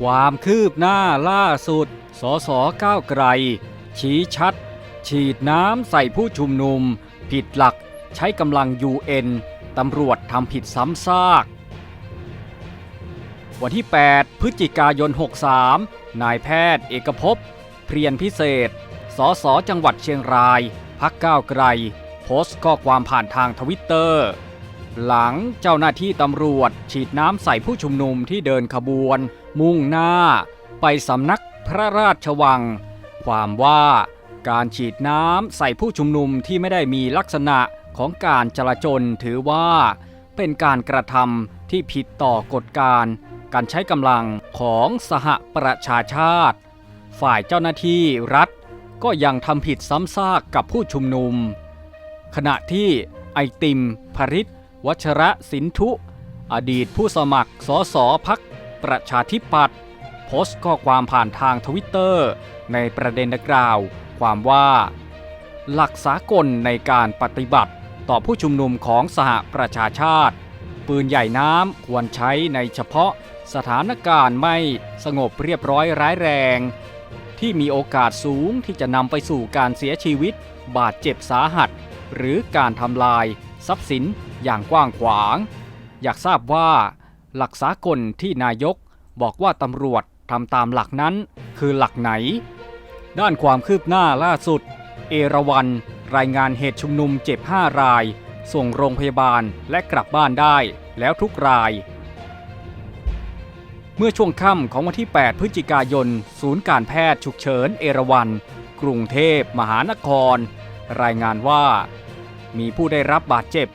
ความคืบหน้าล่าสุด สสก้าวไกล ชี้ชัด ฉีดน้ำใส่ผู้ชุมนุม ผิดหลักใช้กำลัง UN ตำรวจทำผิดซ้ำซาก วันที่ 8 พฤศจิกายน 63 นายแพทย์เอกภพเพรียนพิเศษ สสจังหวัดเชียงราย พักก้าวไกล โพสต์ข้อความผ่านทางทวิตเตอร์ หลังเจ้าหน้าที่ตำรวจฉีดน้ำใส่ผู้ชุมนุมที่เดินขบวน มุ่งหน้าไปสำนักพระราชวัง ความว่าการฉีดน้ำใส่ผู้ชุมนุมที่ไม่ได้มีลักษณะของการจลาจลถือว่า เป็นการกระทำที่ผิดต่อกฎการ การใช้กำลังของสหประชาชาติ ฝ่ายเจ้าหน้าที่รัฐก็ยังทำผิดซ้ำซากกับผู้ชุมนุม ขณะที่ไอติมภริษวัชระสินทุ อดีตผู้สมัครสอสอพัก ประชาธิปัตย์โพสต์ข้อความผ่านทางทวิตเตอร์ในประเด็นดังกล่าว ความว่า หลักสากลในการปฏิบัติต่อผู้ชุมนุมของสหประชาชาติ ปืนใหญ่น้ำควรใช้ในเฉพาะสถานการณ์ไม่สงบเรียบร้อยร้ายแรง ที่มีโอกาสสูงที่จะนำไปสู่การเสียชีวิต บาดเจ็บสาหัส หรือการทำลาย ทรัพย์สินอย่างกว้างขวาง อยากทราบว่า หลักสากลที่นายกบอกว่าตำรวจทำตามหลักนั้นคือหลักไหน ด้านความคืบหน้าล่าสุด เอราวันรายงานเหตุชุมนุมเจ็บ 5 ราย ส่งโรงพยาบาลและกลับบ้านได้แล้วทุกราย เมื่อช่วงค่ำของวันที่ 8 พฤศจิกายน ศูนย์การแพทย์ฉุกเฉินเอราวันกรุงเทพมหานคร รายงานว่า มีผู้ได้รับบาดเจ็บ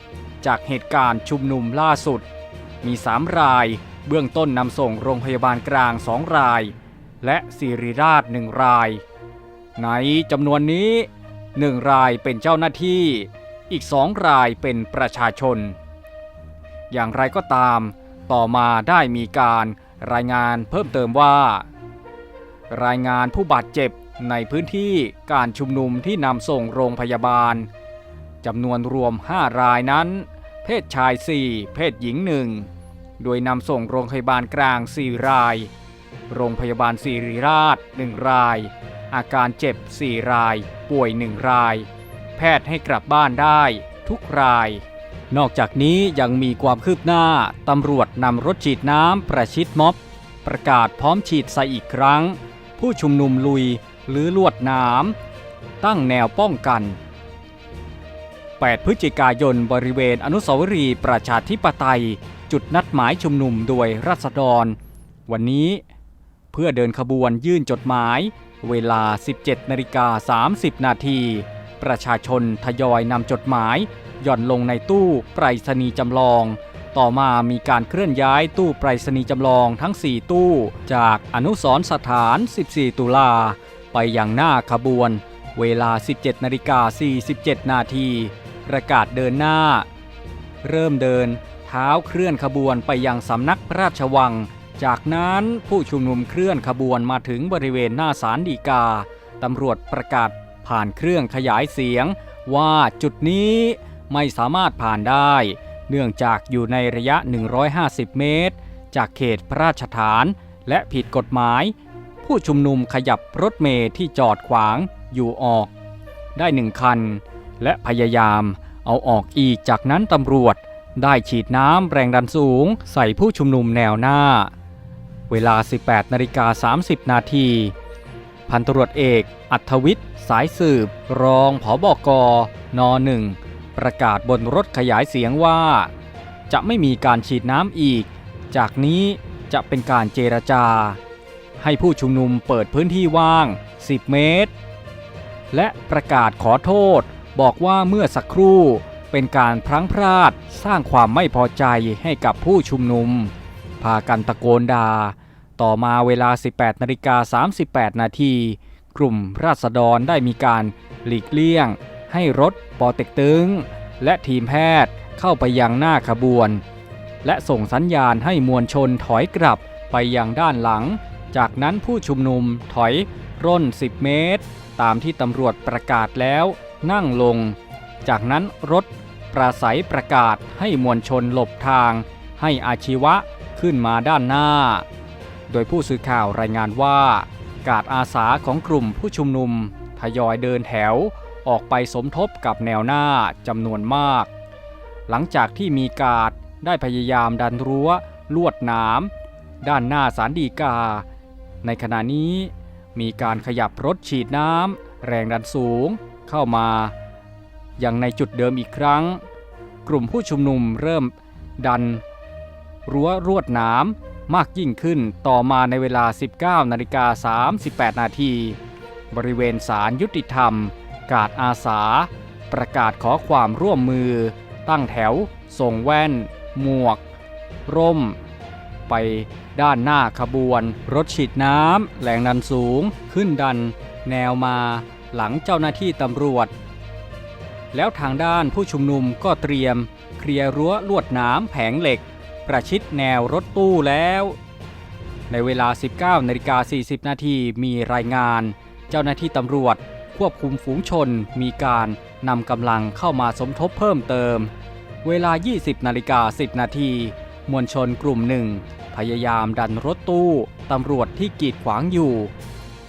จากเหตุการณ์ชุมนุมล่าสุด มี 3 ราย เบื้องต้นนำส่งโรงพยาบาลกลาง 2 ราย และสิริราช 1 ราย ในจำนวนนี้ 1 รายเป็นเจ้าหน้าที่ อีก 2 รายเป็นประชาชน อย่างไรก็ตาม ต่อมาได้มีการรายงานเพิ่มเติมว่า รายงานผู้บาดเจ็บในพื้นที่การชุมนุมที่นำส่งโรงพยาบาลจำนวนรวม 5 รายนั้น เพศชาย 4 เพศหญิง 1 โดยนำส่งโรงพยาบาลกลาง 4 ราย โรงพยาบาลศิริราช 1 ราย อาการเจ็บ 4 ราย ป่วย 1 ราย แพทย์ให้กลับบ้านได้ ทุกราย นอกจากนี้ยังมีความคืบหน้า ตำรวจนำรถฉีดน้ำประชิดม็อบ ประกาศพร้อมฉีดใส่อีกครั้ง ผู้ชุมนุมลุยหรือลวดน้ำตั้งแนวป้องกัน 8 พฤศจิกายนบริเวณอนุสาวรีย์ประชาธิปไตย จุดนัดหมายชุมนุมโดยรัษฎร วันนี้เพื่อเดินขบวนยื่นจดหมาย เวลา 17นาฬิกา30 นาที ประชาชนทยอยนำจดหมายหย่อนลงในตู้ไปรษณีย์จำลอง ต่อมามีการเคลื่อนย้ายตู้ไปรษณีย์จำลองทั้ง 4 ตู้ จากอนุสรสถาน 14 ตุลา ไปยังหน้าขบวน เวลา 17นาฬิกา47 นาที ประกาศเดินหน้า เริ่มเดินเท้าเคลื่อนขบวนไปยังสำนักพระราชวัง จากนั้นผู้ชุมนุมเคลื่อนขบวนมาถึงบริเวณหน้าศาลฎีกาตำรวจประกาศผ่านเครื่องขยายเสียง ว่าจุดนี้ไม่สามารถผ่านได้ เนื่องจากอยู่ในระยะ 150 เมตร จากเขตพระราชฐานและผิดกฎหมาย ผู้ชุมนุมขยับรถเมล์ที่จอดขวางอยู่ออก ได้หนึ่งคัน และพยายามเอาออกอีกจากนั้นตำรวจได้ฉีดน้ำแรงดันสูง ใส่ผู้ชุมนุมแนวหน้า เวลา 18นาฬิกา30 นาทีพันตรวจเอก อัธวิทย์ สายสืบ รองผอบกนหนึ่งประกาศบนรถขยายเสียงว่า จะไม่มีการฉีดน้ำอีก จากนี้จะเป็นการเจรจา ให้ผู้ชุมนุมเปิดพื้นที่ว่าง 10 เมตร และประกาศขอโทษ บอกว่าเมื่อสักครู่เป็นการพลั้งพลาดสร้างความไม่พอใจให้กับผู้ชุมนุม พากันตะโกนด่า ต่อมาเวลา 18นาฬิกา38 นาทีกลุ่มราษฎรได้มีการหลีกเลี่ยง ให้รถปอเต็กตึง และทีมแพทย์เข้าไปยังหน้าขบวน และส่งสัญญาณให้มวลชนถอยกลับไปยังด้านหลัง จากนั้นผู้ชุมนุมถอยร่น 10 เมตร ตามที่ตำรวจประกาศแล้ว นั่งลง จากนั้นรถปราศัยประกาศให้มวลชนหลบทาง ให้อาชีวะขึ้นมาด้านหน้า โดยผู้สื่อข่าวรายงานว่า กาดอาสาของกลุ่มผู้ชุมนุมทยอยเดินแถวออกไปสมทบกับแนวหน้าจำนวนมาก หลังจากที่มีกาดได้พยายามดันรั้ว ลวดหนามด้านหน้าสารดีกา ในขณะนี้มีการขยับรถฉีดน้ำแรงดันสูง เข้ามาอยังในจุดเดิมอีกครั้ง กลุ่มผู้ชุมนุมเริ่มดัน รั้วรวดหนามมากยิ่งขึ้นต่อมาในเวลา 19นาฬิกา38 นาทีบริเวณศาลยุติธรรม กาดอาสา ประกาศขอความร่วมมือ ตั้งแถว ส่งแว่น หมวก ร่ม ไปด้านหน้าขบวน รถฉีดน้ำแรงดันสูง ขึ้นดัน แนวมา หลังเจ้าหน้าที่ตำรวจ แล้วทางด้านผู้ชุมนุมก็เตรียม เคลียร์รั้วลวดหนามแผงเหล็ก ประชิดแนวรถตู้แล้ว ในเวลา 19นาฬิกา40 นาทีมีรายงาน เจ้าหน้าที่ตำรวจควบคุมฝูงชนมีการนำกำลังเข้ามาสมทบเพิ่มเติม เวลา 20นาฬิกา10 นาทีมวลชนกลุ่มหนึ่ง พยายามดันรถตู้ตำรวจที่กีดขวางอยู่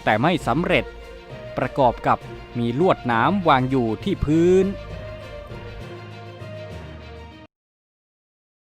แต่ไม่สำเร็จ ประกอบกับมีลวดน้ำวางอยู่ที่พื้น